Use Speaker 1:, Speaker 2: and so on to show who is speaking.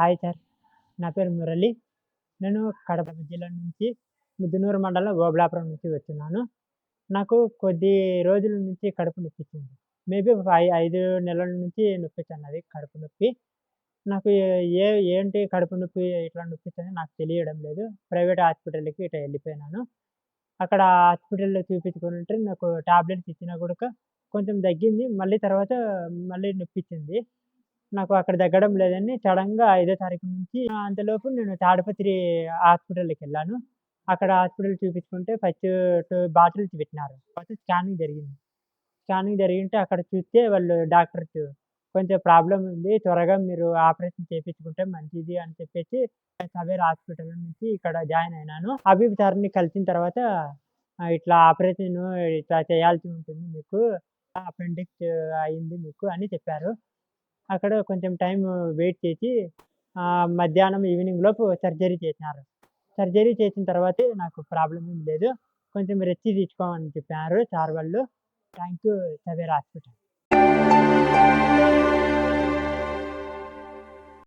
Speaker 1: Hi sir. నా పేరు మురళి. నేను కడప జిల్లా నుంచి ముద్దునూరు మండలం ఓబుళాపురం నుంచి వచ్చున్నాను నాకు కొద్ది రోజుల నుంచి కడుపు నొప్పించింది. మేబీ ఐ ఐదు నెలల నుంచి నొప్పి కడుపు నొప్పి. నాకు ఏ- ఏంటి కడుపు నొప్పి ఇట్లా నొప్పి నాకు తెలియడం లేదు. ప్రైవేట్ హాస్పిటల్కి ఇట్లా వెళ్ళిపోయినాను. అక్కడ హాస్పిటల్లో చూపించుకుంటే ఉంటే నాకు టాబ్లెట్స్ ఇచ్చినా కూడా కొంచెం తగ్గింది. మళ్ళీ తర్వాత మళ్ళీ నొప్పించింది నాకు అక్కడ తగ్గడం లేదని సడన్గా ఐదో తారీఖు నుంచి అంతలోపు నేను తాడపత్రి హాస్పిటల్కి వెళ్ళాను అక్కడ హాస్పిటల్ చూపించుకుంటే ఫస్ట్ టూ బాటిల్స్ పెట్టినారు. ఫస్ట్ స్కానింగ్ జరిగింది. స్కానింగ్ జరిగింటే అక్కడ చూస్తే వాళ్ళు డాక్టర్స్ కొంచెం ప్రాబ్లం ఉంది త్వరగా మీరు ఆపరేషన్ చేయించుకుంటే మంచిది అని చెప్పేసి సవేర్ హాస్పిటల్ నుంచి ఇక్కడ జాయిన్ అయినాను. హబీబ్ సార్ని కలిసిన తర్వాత ఇట్లా ఆపరేషన్ ఇట్లా చేయాల్సి ఉంటుంది మీకు అపెండిక్స్ అయింది మీకు అని చెప్పారు. అక్కడ కొంచెం టైం వెయిట్ చేసి మధ్యాహ్నం ఈవినింగ్ లోపు సర్జరీ చేసినారు. సర్జరీ చేసిన తర్వాతే నాకు ప్రాబ్లం ఏం లేదు. కొంచెం రెచ్చి తీసుకోమని చెప్పారు సార్ వాళ్ళు. Thank you Savera hospital.